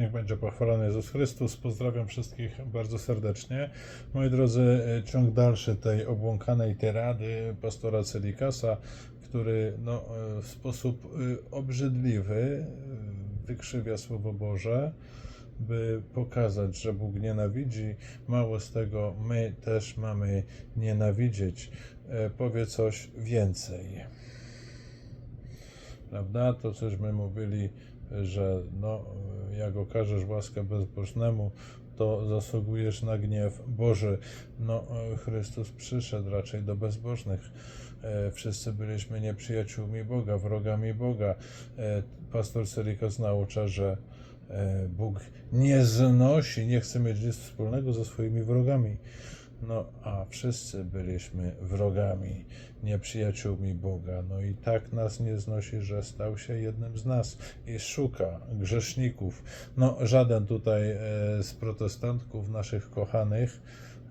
Niech będzie pochwalony Jezus Chrystus. Pozdrawiam wszystkich bardzo serdecznie. Moi drodzy, e, ciąg dalszy tej obłąkanej tyrady pastora Celikasa, który no, e, w sposób e, obrzydliwy wykrzywia Słowo Boże, by pokazać, że Bóg nienawidzi. Mało z tego, my też mamy nienawidzieć. Powie coś więcej prawda? To cośmy mówili, że no, jak okażesz łaskę bezbożnemu, to zasługujesz na gniew Boży. No, Chrystus przyszedł raczej do bezbożnych. E, Wszyscy byliśmy nieprzyjaciółmi Boga, wrogami Boga. E, Pastor Celikas naucza, że e, Bóg nie znosi, nie chce mieć nic wspólnego ze swoimi wrogami. No, a wszyscy byliśmy wrogami, nieprzyjaciółmi Boga. No i tak nas nie znosi, że stał się jednym z nas i szuka grzeszników. No, żaden tutaj e, z protestantków naszych kochanych,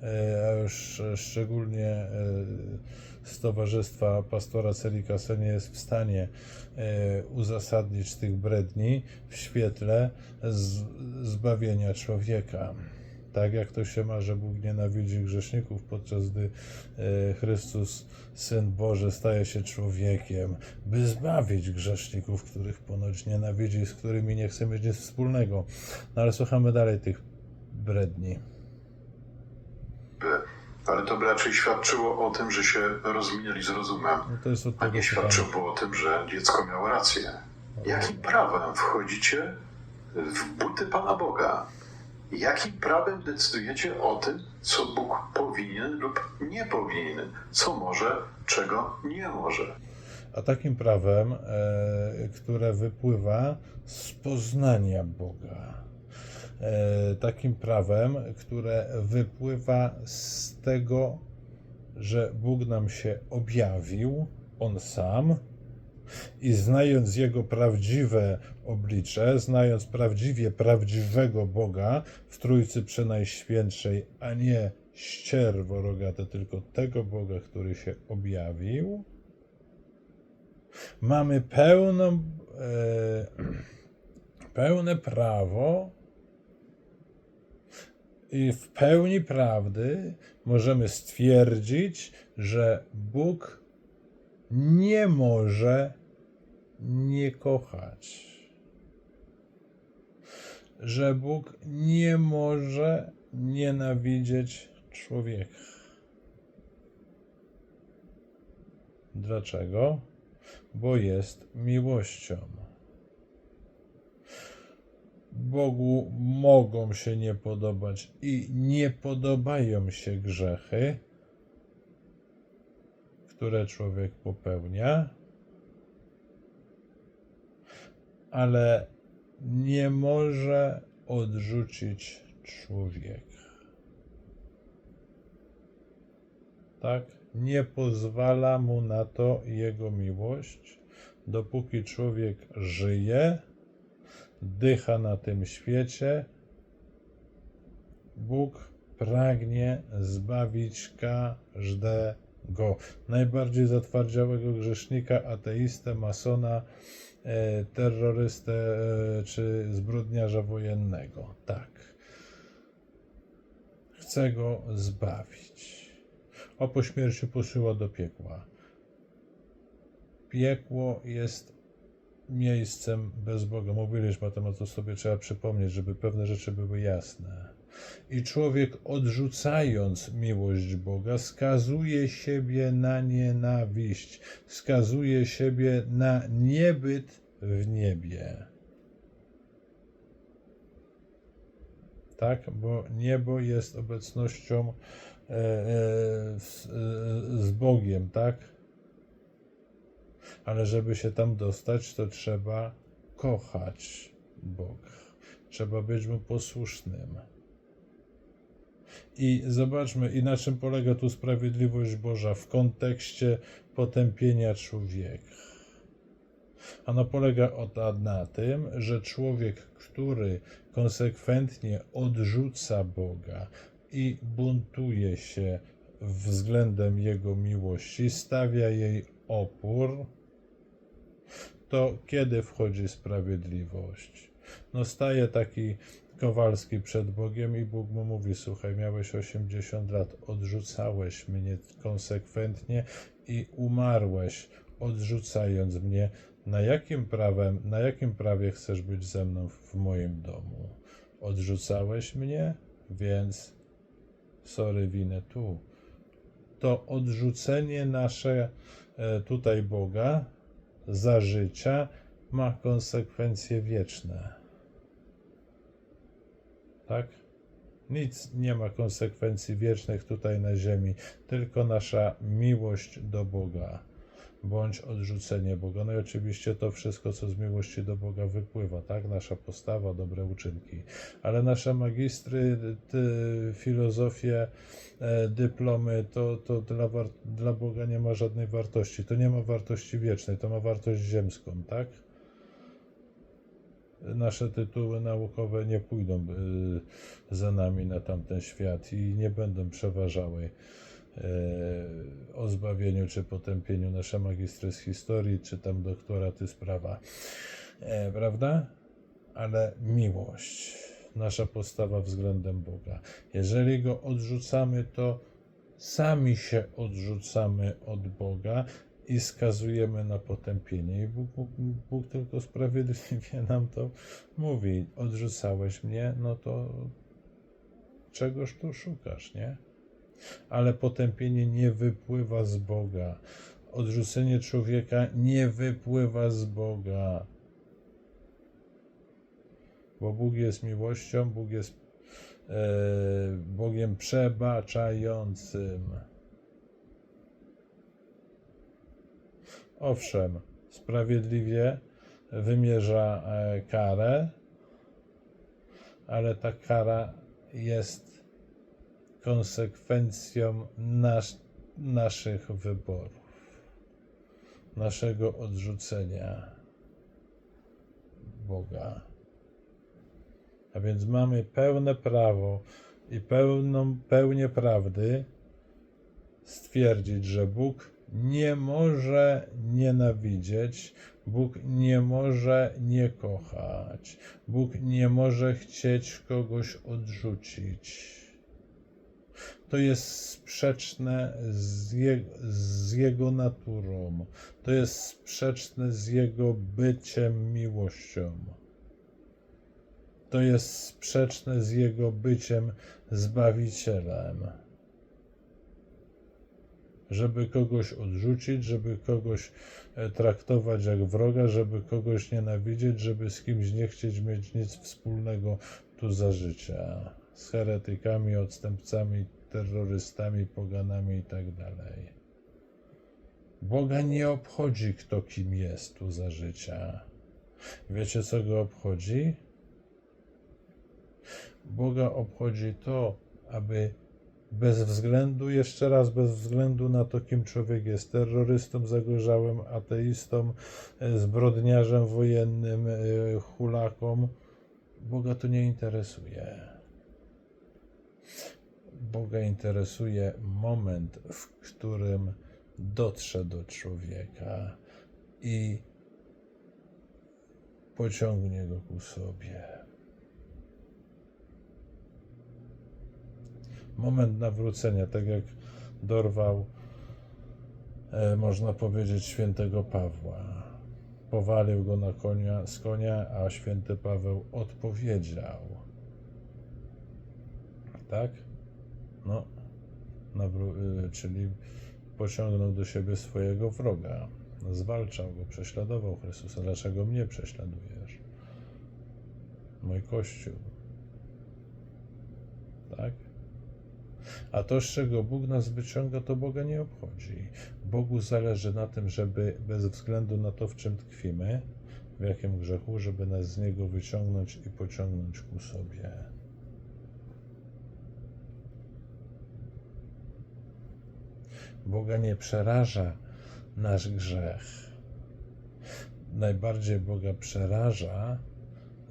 e, a już szczególnie e, z towarzystwa pastora Celikasa nie jest w stanie uzasadnić tych bredni w świetle zbawienia człowieka. Tak jak to się ma, że Bóg nienawidzi grzeszników, podczas gdy e, Chrystus, Syn Boży, staje się człowiekiem, by zbawić grzeszników, których ponoć nienawidzi, z którymi nie chce mieć nic wspólnego. No ale słuchamy dalej tych bredni. Ale to by raczej świadczyło o tym, że się rozminęli z rozumem, No to jest od a nie świadczyło o tym, że dziecko miało rację. Jakim prawem wchodzicie w buty Pana Boga? Jakim prawem decydujecie o tym, co Bóg powinien lub nie powinien, co może, czego nie może? A takim prawem, e, które wypływa z poznania Boga. E, takim prawem, które wypływa z tego, że Bóg nam się objawił, On sam, i znając Jego prawdziwe oblicze, znając prawdziwie prawdziwego Boga w Trójcy Przenajświętszej, a nie ścierwo rogate, tylko tego Boga, który się objawił, mamy pełną, e, pełne prawo i w pełni prawdy możemy stwierdzić, że Bóg nie może nie kochać. Że Bóg nie może nienawidzieć człowieka. Dlaczego? Bo jest miłością. Bogu mogą się nie podobać i nie podobają się grzechy, które człowiek popełnia, ale nie może odrzucić człowieka. Tak? Nie pozwala mu na to jego miłość, dopóki człowiek żyje, dycha na tym świecie. Bóg pragnie zbawić każdego. Najbardziej zatwardziałego grzesznika, ateistę, masona, e, terrorystę e, czy zbrodniarza wojennego. Tak. Chce go zbawić. A po śmierci posyła do piekła. Piekło jest miejscem bez Boga. Mówiliśmy o tym, a to sobie trzeba przypomnieć, żeby pewne rzeczy były jasne. I człowiek odrzucając miłość Boga, skazuje siebie na nienawiść, skazuje siebie na niebyt w niebie. Tak, bo niebo jest obecnością e, e, z, e, z Bogiem, tak? Ale żeby się tam dostać, to trzeba kochać Boga. Trzeba być mu posłusznym. I zobaczmy, i na czym polega tu sprawiedliwość Boża w kontekście potępienia człowieka. Ona polega o- na tym, że człowiek, który konsekwentnie odrzuca Boga i buntuje się względem Jego miłości, stawia jej opór, to kiedy wchodzi sprawiedliwość? No staje taki Kowalski przed Bogiem i Bóg mu mówi, słuchaj, miałeś 80 lat, odrzucałeś mnie konsekwentnie i umarłeś, odrzucając mnie. Na jakim prawem, na jakim prawie chcesz być ze mną w moim domu? Odrzucałeś mnie, więc sorry, winę tu. To odrzucenie nasze e, tutaj Boga za życia ma konsekwencje wieczne. Tak? Nic nie ma konsekwencji wiecznych tutaj na ziemi, tylko nasza miłość do Boga, bądź odrzucenie Boga. No i oczywiście to wszystko, co z miłości do Boga wypływa, tak? Nasza postawa, dobre uczynki. Ale nasze magistry, ty, filozofie, e, dyplomy, to, to dla, dla Boga nie ma żadnej wartości. To nie ma wartości wiecznej, to ma wartość ziemską, tak? Nasze tytuły naukowe nie pójdą y, za nami na tamten świat i nie będą przeważały y, o zbawieniu czy potępieniu nasze magistry z historii, czy tam doktoraty z prawa, e, prawda? Ale miłość, nasza postawa względem Boga. Jeżeli go odrzucamy, to sami się odrzucamy od Boga i skazujemy na potępienie. I Bóg, Bóg, Bóg tylko sprawiedliwie nam to mówi. Odrzucałeś mnie, no to czegoż tu szukasz, nie? Ale potępienie nie wypływa z Boga. Odrzucenie człowieka nie wypływa z Boga. Bo Bóg jest miłością, Bóg jest e, Bogiem przebaczającym. Owszem, sprawiedliwie wymierza e, karę, ale ta kara jest konsekwencją nas, naszych wyborów, naszego odrzucenia Boga. A więc mamy pełne prawo i pełną, pełnię prawdy stwierdzić, że Bóg nie może nienawidzieć, Bóg nie może nie kochać, Bóg nie może chcieć kogoś odrzucić. To jest sprzeczne z, z Jego naturą, to jest sprzeczne z Jego byciem miłością. To jest sprzeczne z Jego byciem Zbawicielem żeby kogoś odrzucić, żeby kogoś e, traktować jak wroga, żeby kogoś nienawidzieć, żeby z kimś nie chcieć mieć nic wspólnego tu za życia. Z heretykami, odstępcami, terrorystami, poganami i tak. Boga nie obchodzi, kto kim jest tu za życia. Wiecie, co go obchodzi? Boga obchodzi to, aby bez względu, jeszcze raz, bez względu na to, kim człowiek jest, terrorystą zagorzałym, ateistą, e, zbrodniarzem wojennym, e, hulaką, Boga to nie interesuje. Boga interesuje moment, w którym dotrze do człowieka i pociągnie go ku sobie. Moment nawrócenia, tak jak dorwał, e, można powiedzieć, świętego Pawła. Powalił go na konia, z konia, a święty Paweł odpowiedział. Tak? No, nawró- y, czyli pociągnął do siebie swojego wroga. Zwalczał go, prześladował Chrystusa. Dlaczego mnie prześladujesz? Mój Kościół. Tak? A to, z czego Bóg nas wyciąga, to Boga nie obchodzi. Bogu zależy na tym, żeby bez względu na to, w czym tkwimy, w jakim grzechu, żeby nas z niego wyciągnąć i pociągnąć ku sobie. Boga nie przeraża nasz grzech. Najbardziej Boga przeraża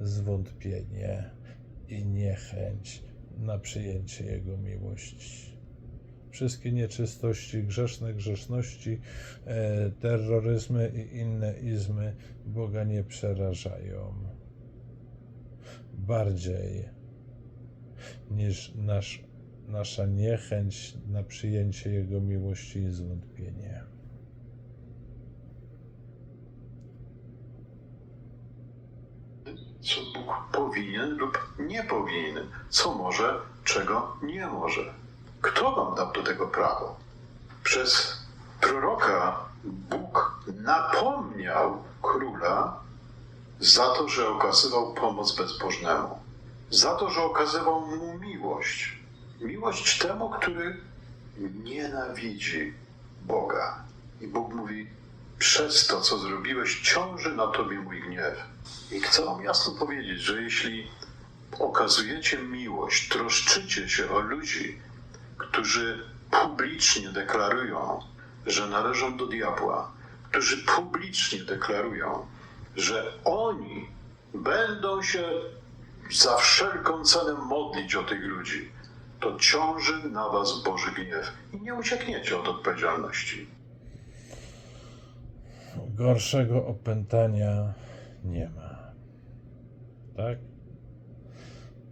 zwątpienie i niechęć na przyjęcie Jego miłości. Wszystkie nieczystości, grzeszne grzeszności, e, terroryzmy i inne izmy Boga nie przerażają. Bardziej niż nasz, nasza niechęć na przyjęcie Jego miłości i zwątpienie. Co Bóg powinien lub nie powinien, co może, czego nie może. Kto wam dał do tego prawo? Przez proroka Bóg napomniał króla za to, że okazywał pomoc bezbożnemu, za to, że okazywał mu miłość. Miłość temu, który nienawidzi Boga. I Bóg mówi: Przez to, co zrobiłeś, ciąży na tobie mój gniew. I chcę wam jasno powiedzieć, że jeśli okazujecie miłość, troszczycie się o ludzi, którzy publicznie deklarują, że należą do diabła, którzy publicznie deklarują, że oni będą się za wszelką cenę modlić o tych ludzi, to ciąży na was Boży gniew i nie uciekniecie od odpowiedzialności. Gorszego opętania nie ma. Tak?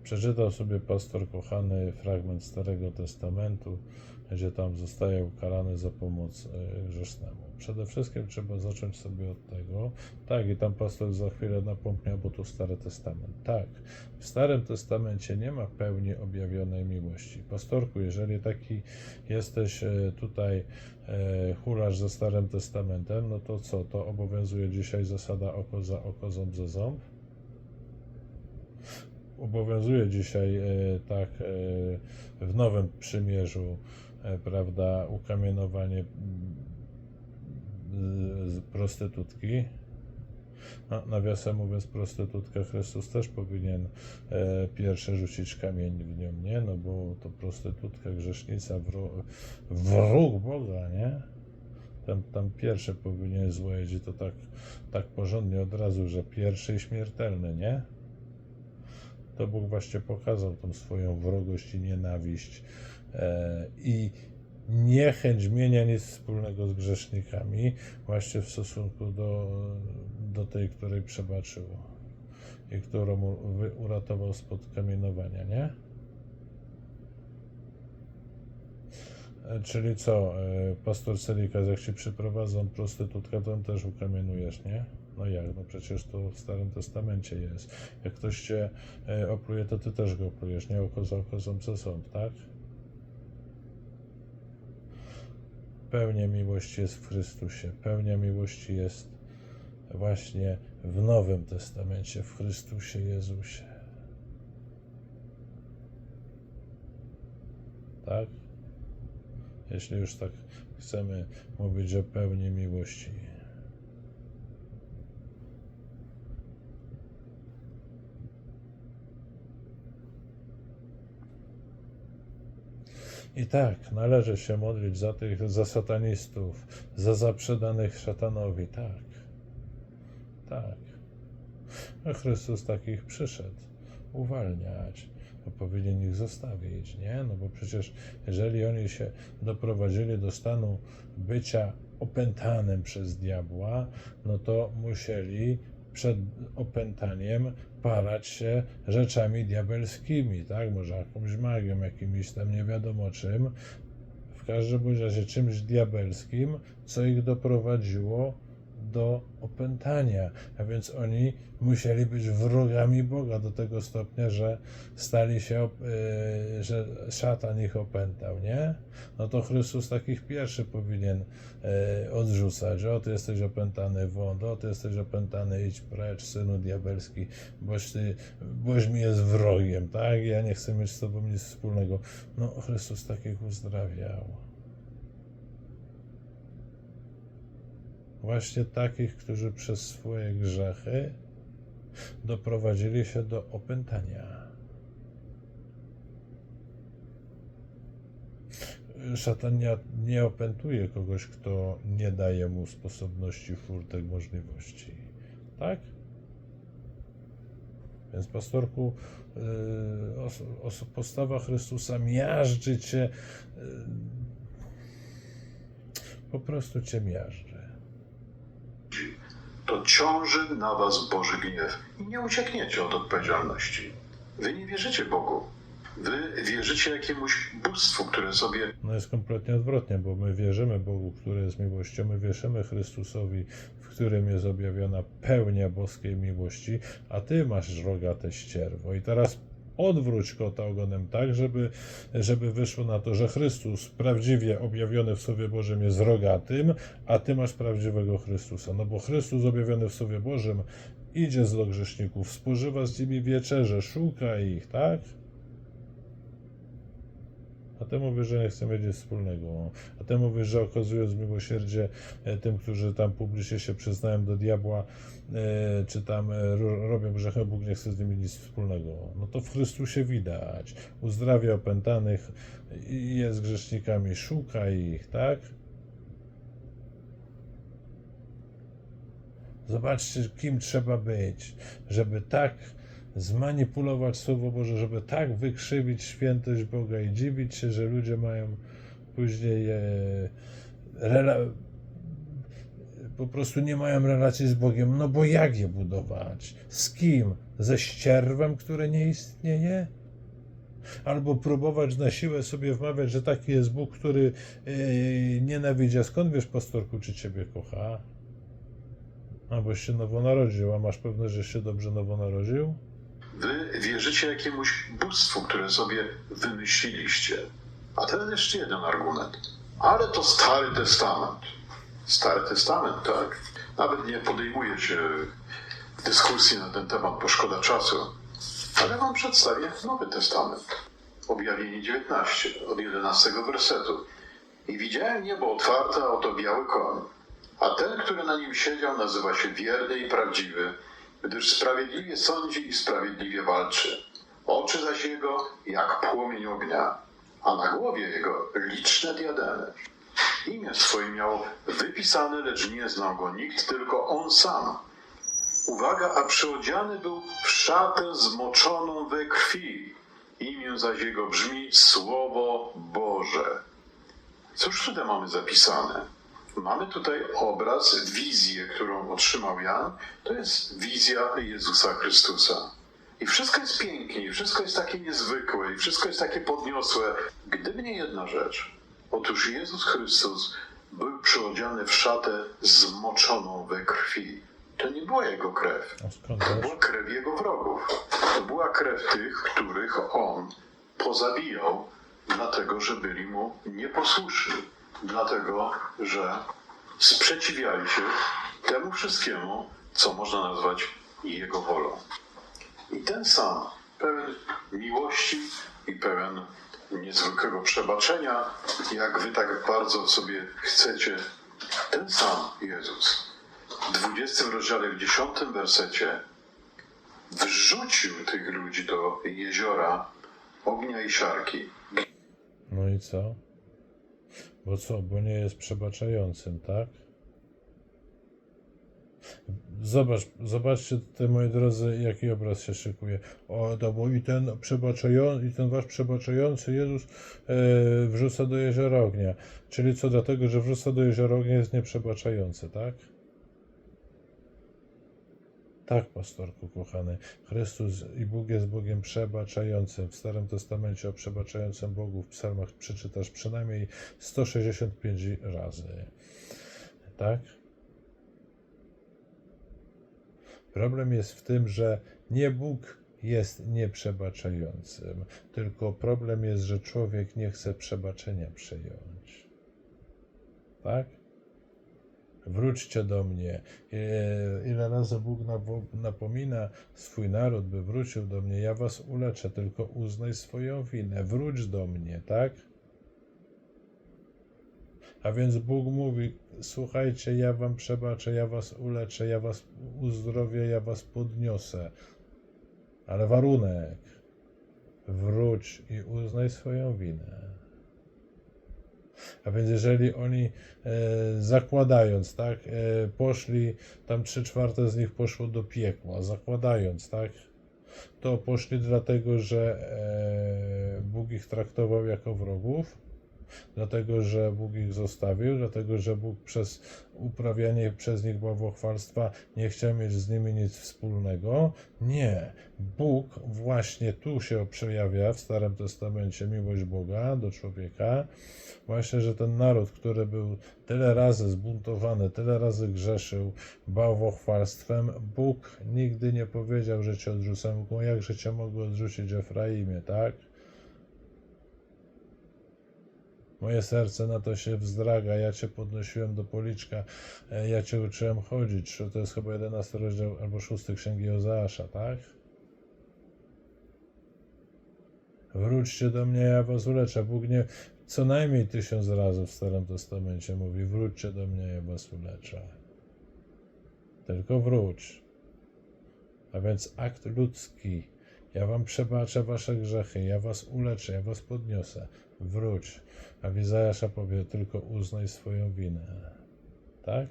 Przeczytał sobie pastor kochany fragment Starego Testamentu, gdzie tam zostaje ukarany za pomoc e, grzesznemu. Przede wszystkim trzeba zacząć sobie od tego, tak, i tam pastor za chwilę napomniał, bo to Stary Testament. Tak, w Starym Testamencie nie ma pełni objawionej miłości. Pastorku, jeżeli taki jesteś e, tutaj e, hularz ze Starym Testamentem, no to co, to obowiązuje dzisiaj zasada oko za oko, ząb za ząb? obowiązuje dzisiaj tak w nowym przymierzu, prawda, ukamienowanie mm, prostytutki. No, nawiasem mówiąc, prostytutka Chrystus też powinien e, pierwsze rzucić kamień w nią, nie? No bo to prostytutka, grzesznica, wróg, wróg Boga, nie? Tam, tam pierwsze powinien złożyć i to tak, tak porządnie od razu, że pierwszy i śmiertelny, nie? to Bóg właśnie pokazał tą swoją wrogość i nienawiść e, i niechęć mienia nic wspólnego z grzesznikami właśnie w stosunku do, do tej, której przebaczył i którą uratował spod kamienowania, nie? E, Czyli co, e, pastor Celikas, jak się przyprowadzą prostytutkę, to też ukamienujesz, nie? No jak, no przecież to w Starym Testamencie jest. Jak ktoś cię e, opluje, to ty też go oplujesz, nie? Oko za oko, ząb za ząb, tak? Pełnia miłości jest w Chrystusie. Pełnia miłości jest właśnie w Nowym Testamencie, w Chrystusie Jezusie. Tak? Jeśli już tak chcemy mówić o pełni miłości. I tak, należy się modlić za tych, za satanistów, za zaprzedanych szatanowi, tak. Tak. A Chrystus takich przyszedł uwalniać, to powinien ich zostawić, nie? No bo przecież jeżeli oni się doprowadzili do stanu bycia opętanym przez diabła, no to musieli przed opętaniem parać się rzeczami diabelskimi, tak? Może jakąś magią, jakimiś tam nie wiadomo czym. W każdym razie czymś diabelskim, co ich doprowadziło do opętania. A więc oni musieli być wrogami Boga do tego stopnia, że stali się, yy, że szatan ich opętał, nie? No to Chrystus takich pierwszy powinien yy, odrzucać. O, ty jesteś opętany wąt, o, ty jesteś opętany, idź precz, synu diabelski, boś ty, boś mi jest wrogiem, tak? Ja nie chcę mieć z tobą nic wspólnego. No, Chrystus takich uzdrawiał. Właśnie takich, którzy przez swoje grzechy doprowadzili się do opętania. Szatan nie, nie opętuje kogoś, kto nie daje mu sposobności, furtek, możliwości. Tak? Więc pastorku, yy, os, os, postawa Chrystusa miażdży cię, yy, po prostu cię miażdży. To ciąży na was Boży gniew i nie uciekniecie od odpowiedzialności. Wy nie wierzycie Bogu. Wy wierzycie jakiemuś bóstwu, które sobie No jest kompletnie odwrotnie, bo my wierzymy Bogu, który jest miłością, my wierzymy Chrystusowi, w którym jest objawiona pełnia boskiej miłości, a ty masz rogate ścierwo. I teraz odwróć kota ogonem tak, żeby, żeby wyszło na to, że Chrystus prawdziwie objawiony w Słowie Bożym jest rogatym, a ty masz prawdziwego Chrystusa. No bo Chrystus objawiony w Słowie Bożym idzie z grzeszników, spożywa z nimi wieczerze, szuka ich, tak? A ty mówisz, że nie chcę mieć nic wspólnego. A ty mówisz, że okazując miłosierdzie e, tym, którzy tam publicznie się przyznają do diabła, e, czy tam e, ro- robią grzechy, Bóg nie chce z nimi nic wspólnego. No to w Chrystusie widać. Uzdrawia opętanych, jest grzesznikami, szuka ich, tak? Zobaczcie, kim trzeba być, żeby tak zmanipulować Słowo Boże, żeby tak wykrzywić świętość Boga i dziwić się, że ludzie mają później e, rela- po prostu nie mają relacji z Bogiem. No bo jak je budować? Z kim? Ze ścierwem, które nie istnieje? Albo próbować na siłę sobie wmawiać, że taki jest Bóg, który e, nienawidzi. A skąd wiesz, pastorku, czy ciebie kocha? Alboś się nowo narodził, a masz pewność, że się dobrze nowo narodził? Wy wierzycie jakiemuś bóstwu, które sobie wymyśliliście. A teraz jeszcze jeden argument. Ale to Stary Testament. Stary Testament, tak? Nawet nie podejmuję się dyskusji na ten temat, bo szkoda czasu. Ale wam przedstawię Nowy Testament. Objawienie 19, od 11 wersetu. I widziałem niebo otwarte, a oto biały koń. A ten, który na nim siedział, nazywa się wierny i prawdziwy, gdyż sprawiedliwie sądzi i sprawiedliwie walczy. Oczy zaś jego jak płomień ognia, a na głowie jego liczne diademy. Imię swoje miał wypisane, lecz nie znał go nikt, tylko on sam. Uwaga, a przyodziany był w szatę zmoczoną we krwi. Imię zaś jego brzmi Słowo Boże. Cóż tutaj mamy zapisane? Mamy tutaj obraz, wizję, którą otrzymał Jan. To jest wizja Jezusa Chrystusa. I wszystko jest pięknie, i wszystko jest takie niezwykłe, i wszystko jest takie podniosłe. Gdyby nie jedna rzecz. Otóż Jezus Chrystus był przyodziany w szatę zmoczoną we krwi. To nie była jego krew. To była krew jego wrogów. To była krew tych, których on pozabijał, dlatego że byli mu nieposłuszni. Dlatego, że sprzeciwiali się temu wszystkiemu, co można nazwać jego wolą. I ten sam, pełen miłości i pełen niezwykłego przebaczenia, jak wy tak bardzo sobie chcecie, ten sam Jezus w 20 rozdziale, w 10 wersecie wrzucił tych ludzi do jeziora ognia i siarki. No i co? Bo co? Bo nie jest przebaczającym, tak? Zobacz, zobaczcie tutaj, moi drodzy, jaki obraz się szykuje. O, to bo i ten przebaczający, i ten wasz przebaczający Jezus e, wrzuca do jeziora ognia. Czyli co, dlatego, że wrzuca do jeziora ognia jest nieprzebaczający, tak? Tak, pastorku kochany. Chrystus i Bóg jest Bogiem przebaczającym. W Starym Testamencie o przebaczającym Bogu w psalmach przeczytasz przynajmniej 165 razy. Tak? Problem jest w tym, że nie Bóg jest nieprzebaczającym, tylko problem jest, że człowiek nie chce przebaczenia przyjąć. Tak? Wróćcie do mnie. E, Ile razy Bóg napomina swój naród, by wrócił do mnie. Ja was uleczę, tylko uznaj swoją winę. Wróć do mnie, tak? A więc Bóg mówi: Słuchajcie, ja wam przebaczę, ja was uleczę, ja was uzdrowię, ja was podniosę. Ale warunek: wróć i uznaj swoją winę. A więc jeżeli oni e, zakładając, tak, e, poszli, tam trzy czwarte z nich poszło do piekła, zakładając, tak, to poszli dlatego, że e, Bóg ich traktował jako wrogów, Dlatego, że Bóg ich zostawił, dlatego, że Bóg przez uprawianie przez nich bałwochwalstwa nie chciał mieć z nimi nic wspólnego. Nie. Bóg właśnie tu się przejawia w Starym Testamencie miłość Boga do człowieka. Właśnie, że ten naród, który był tyle razy zbuntowany, tyle razy grzeszył bałwochwalstwem, Bóg nigdy nie powiedział, że cię odrzucę. Jakże cię mogę odrzucić Efraimie, tak? Moje serce na to się wzdraga. Ja cię podnosiłem do policzka, e, ja cię uczyłem chodzić. To jest chyba 11 rozdział albo 6 księgi Ozeasza, tak? Wróćcie do mnie, ja was uleczę. Bóg nie co najmniej tysiąc razy w Starym Testamencie mówi: Wróćcie do mnie, ja was uleczę. Tylko wróć. A więc akt ludzki. Ja wam przebaczę wasze grzechy, ja was uleczę, ja was podniosę. Wróć. A w Izajasza powie tylko uznaj swoją winę. Tak?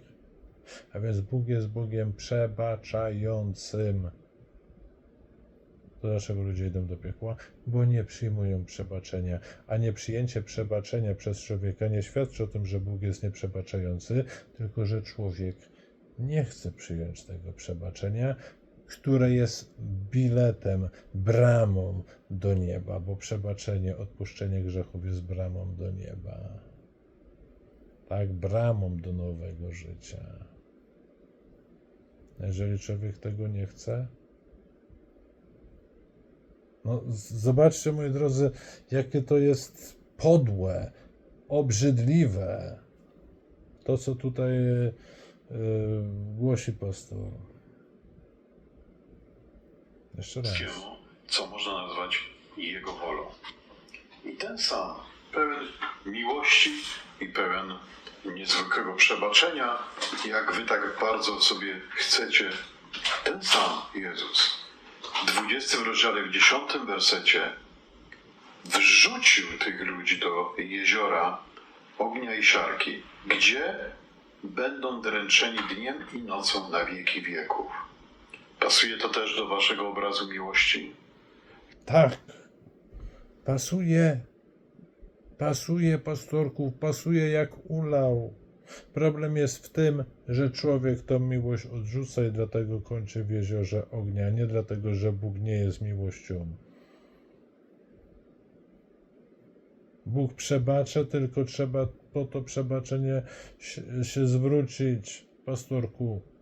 A więc Bóg jest Bogiem przebaczającym. To dlaczego ludzie idą do piekła? Bo nie przyjmują przebaczenia. A nieprzyjęcie przebaczenia przez człowieka nie świadczy o tym, że Bóg jest nieprzebaczający, tylko że człowiek nie chce przyjąć tego przebaczenia, które jest biletem, bramą do nieba, bo przebaczenie, odpuszczenie grzechów jest bramą do nieba. Tak, bramą do nowego życia. Jeżeli człowiek tego nie chce, no, zobaczcie, moi drodzy, jakie to jest podłe, obrzydliwe. To, co tutaj yy, głosi pastor. Jeszcze raz. co można nazwać Jego wolą. I ten sam, pełen miłości i pełen niezwykłego przebaczenia, jak wy tak bardzo sobie chcecie, ten sam Jezus w 20 rozdziale, w 10 wersecie wrzucił tych ludzi do jeziora ognia i siarki, gdzie będą dręczeni dniem i nocą na wieki wieków. Pasuje to też do waszego obrazu miłości? Tak. Pasuje. Pasuje, pastorków, pasuje jak ulał. Problem jest w tym, że człowiek tą miłość odrzuca i dlatego kończy w jeziorze ognia, nie dlatego, że Bóg nie jest miłością. Bóg przebacza, tylko trzeba po to przebaczenie się zwrócić, pastorku.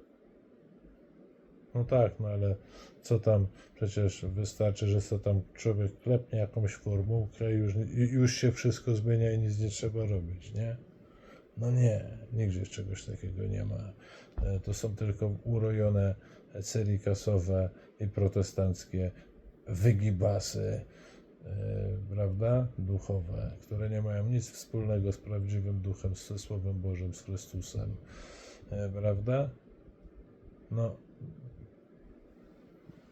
No tak, no ale co tam, przecież wystarczy, że co tam człowiek klepnie jakąś formułkę i już, już się wszystko zmienia i nic nie trzeba robić, nie? No nie, nigdzie czegoś takiego nie ma. E, To są tylko urojone celi kasowe i protestanckie wygibasy, e, prawda, duchowe, które nie mają nic wspólnego z prawdziwym duchem, ze Słowem Bożym, z Chrystusem, e, prawda? No,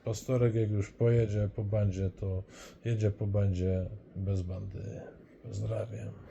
pastorek jak już pojedzie po bandzie, to jedzie po bandzie bez bandy. Pozdrawiam.